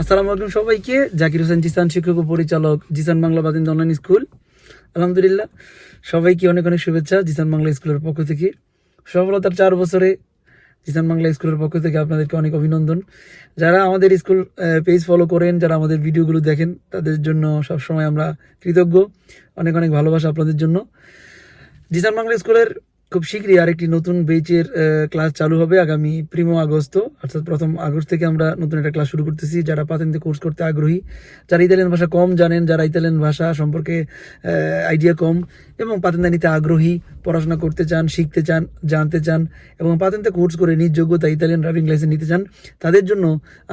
আসসালামু আলাইকুম সবাইকে। জাকির হোসেন জিসান শিক্ষক ও পরিচালক, জিসান বাংলা বাতিন্দ অনলাইন স্কুল। আলহামদুলিল্লাহ, সবাইকে অনেক অনেক শুভেচ্ছা জিসান বাংলা স্কুলের পক্ষ থেকে। সফলতার চার বছরে জিসান বাংলা স্কুলের পক্ষ থেকে আপনাদেরকে অনেক অভিনন্দন। যারা আমাদের স্কুল পেজ ফলো করেন, যারা আমাদের ভিডিওগুলো দেখেন, তাদের জন্য সবসময় আমরা কৃতজ্ঞ। অনেক অনেক ভালোবাসা আপনাদের জন্য। জিসান বাংলা স্কুলের খুব শীঘ্রই আরেকটি নতুন বেচের ক্লাস চালু হবে আগামী প্রিমো আগস্ট। অর্থাৎ প্রথম আগস্ট থেকে আমরা নতুন একটা ক্লাস শুরু করতেছি। যারা পাতেন্তে কোর্স করতে আগ্রহী, যারা ইতালিয়ান ভাষা কম জানেন, যারা ইতালিয়ান ভাষা সম্পর্কে আইডিয়া কম এবং পাতেন্দা নিতে আগ্রহী, পড়াশোনা করতে চান, শিখতে চান, জানতে চান এবং পাতেন্তে কোর্স করে নিজ যোগ্যতা ইতালিয়ান ড্রাইভিং লাইসেন্স নিতে চান, তাদের জন্য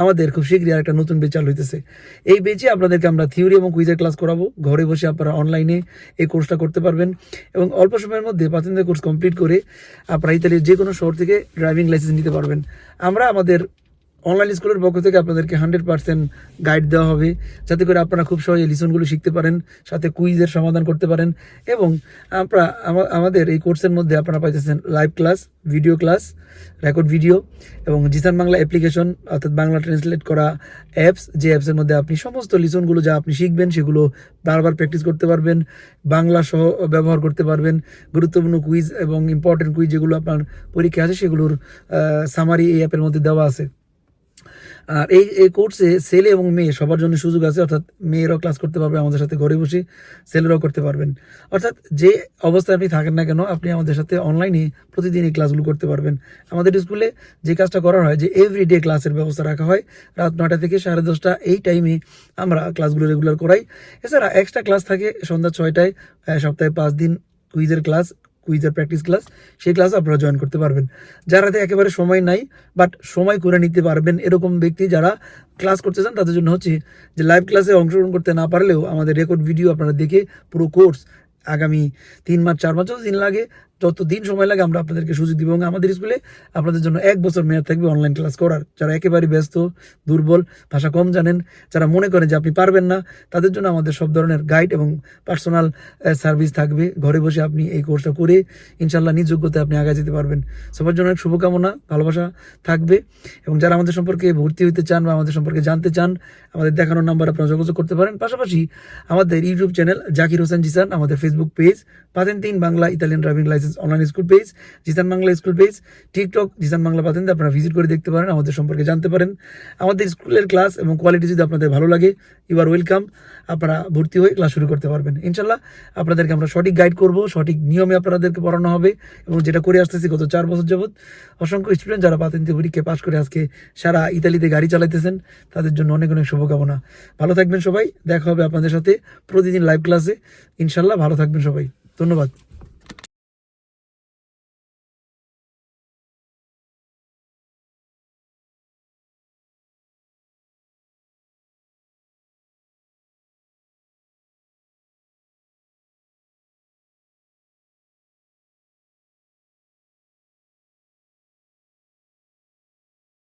আমাদের খুব শীঘ্রই আরেকটা নতুন বেচ চালু হইতেছে। এই বেচে আপনাদেরকে আমরা থিওরি এবং কুইজের ক্লাস করাবো। ঘরে বসে আপনারা অনলাইনে এই কোর্সটা করতে পারবেন এবং অল্প সময়ের মধ্যে পাতেন্দের কোর্স কমপ্লিট করে আপনারা ইতালির যে কোনো শহর থেকে ড্রাইভিং লাইসেন্স নিতে পারবেন। আমরা আমাদের অনলাইন স্কুলের পক্ষ থেকে আপনাদেরকে হান্ড্রেড পার্সেন্ট গাইড দেওয়া হবে। যাতে করে আপনারা খুব সহজে লিসনগুলো শিখতে পারেন, সাথে কুইজের সমাধান করতে পারেন এবং আমরা আমাদের এই কোর্সের মধ্যে আপনারা পাইতেছেন live class video class record video এবং জিসান বাংলা অ্যাপ্লিকেশন অর্থাৎ বাংলা ট্রান্সলেট করা অ্যাপস যে অ্যাপসের মধ্যে আপনি সমস্ত লিসনগুলো যা আপনি শিখবেন সেগুলো বারবার প্র্যাকটিস করতে পারবেন, বাংলা সহ ব্যবহার করতে পারবেন, গুরুত্বপূর্ণ কুইজ এবং ইম্পর্টেন্ট কুইজ যেগুলো আপনার পরীক্ষা আছে সেগুলোর সামারি এই অ্যাপের মধ্যে দেওয়া আছে। আর এই এই কোর্সে ছেলে এবং মেয়ে সবার জন্য সুযোগ আছে, অর্থাৎ মেয়েরাও ক্লাস করতে পারবে, আমাদের সাথে ঘরে বসে ছেলেরাও করতে পারবেন। অর্থাৎ যে অবস্থায় আপনি থাকেন না কেন, আপনি আমাদের সাথে অনলাইনে প্রতিদিন এই ক্লাসগুলো করতে পারবেন। আমাদের স্কুলে যে কাজটা করা হয়, যে এভরি ডে ক্লাসের ব্যবস্থা রাখা হয়, রাত নটা থেকে সাড়ে দশটা এই টাইমে আমরা ক্লাসগুলো রেগুলার করাই। এছাড়া এক্সট্রা ক্লাস থাকে সন্ধ্যা ছয়টায় সপ্তাহে পাঁচ দিন কুইজের ক্লাস কুইজের প্র্যাকটিস ক্লাস সেই ক্লাস আপনারা জয়েন করতে পারবেন। যারা একেবারে সময় নাই বাট সময় করে নিতে পারবেন এরকম ব্যক্তি যারা ক্লাস করতে চান, তাদের জন্য হচ্ছে যে লাইভ ক্লাসে অংশগ্রহণ করতে না পারলেও আমাদের রেকর্ড ভিডিও আপনারা দেখে পুরো কোর্স আগামী তিন মাস, চার মাসও দিন লাগে যত দিন সময় লাগে আমরা আপনাদেরকে সুযোগ দিব। এবং আমাদের স্কুলে আপনাদের জন্য এক বছর মেয়াদ থাকবে অনলাইন ক্লাস করার। যারা একেবারে ব্যস্ত, দুর্বল, ভাষা কম জানেন, যারা মনে করেন যে আপনি পারবেন না, তাদের জন্য আমাদের সব ধরনের গাইড এবং পার্সোনাল সার্ভিস থাকবে। ঘরে বসে আপনি এই কোর্সটা করে ইনশাল্লাহ নিজ যোগ্যতায় আপনি আগে যেতে পারবেন। সবার জন্য অনেক শুভকামনা, ভালোবাসা থাকবে। এবং যারা আমাদের সম্পর্কে ভর্তি হতে চান বা আমাদের সম্পর্কে জানতে চান, আমাদের দেখানোর নাম্বার আপনারা যোগাযোগ করতে পারেন। পাশাপাশি আমাদের ইউটিউব চ্যানেল জাকির হোসেন জিসান আমাদের ফেসবুক পেজ পাতেন তিন Bangla Italian driving license online school page Zisan Bangla school page TikTok Zisan Bangla পাতেন আপনারা ভিজিট করে দেখতে পারেন, আমাদের সম্পর্কে জানতে পারেন। আমাদের স্কুলের ক্লাস এবং কোয়ালিটি যদি আপনাদের ভালো লাগে ইউ আর ওয়েলকাম আপনারা ভর্তি হয়ে ক্লাস শুরু করতে পারবেন। ইনশাল্লাহ আপনাদেরকে আমরা সঠিক গাইড করব, সঠিক নিয়মে আপনাদেরকে পড়ানো হবে এবং যেটা করে আসতেছি গত চার বছর যাবত অসংখ্য স্টুডেন্ট যারা পাতেন্তি পরীক্ষা পাশ করে আজকে সারা ইতালিতে গাড়ি চালাইতেছেন, তাদের জন্য অনেক অনেক শুভকামনা। ভালো থাকবেন সবাই, দেখা হবে আপনাদের সাথে প্রতিদিন লাইভ ক্লাসে ইনশাল্লাহ ভালো থাকবেন সবাই। ধন্যবাদ।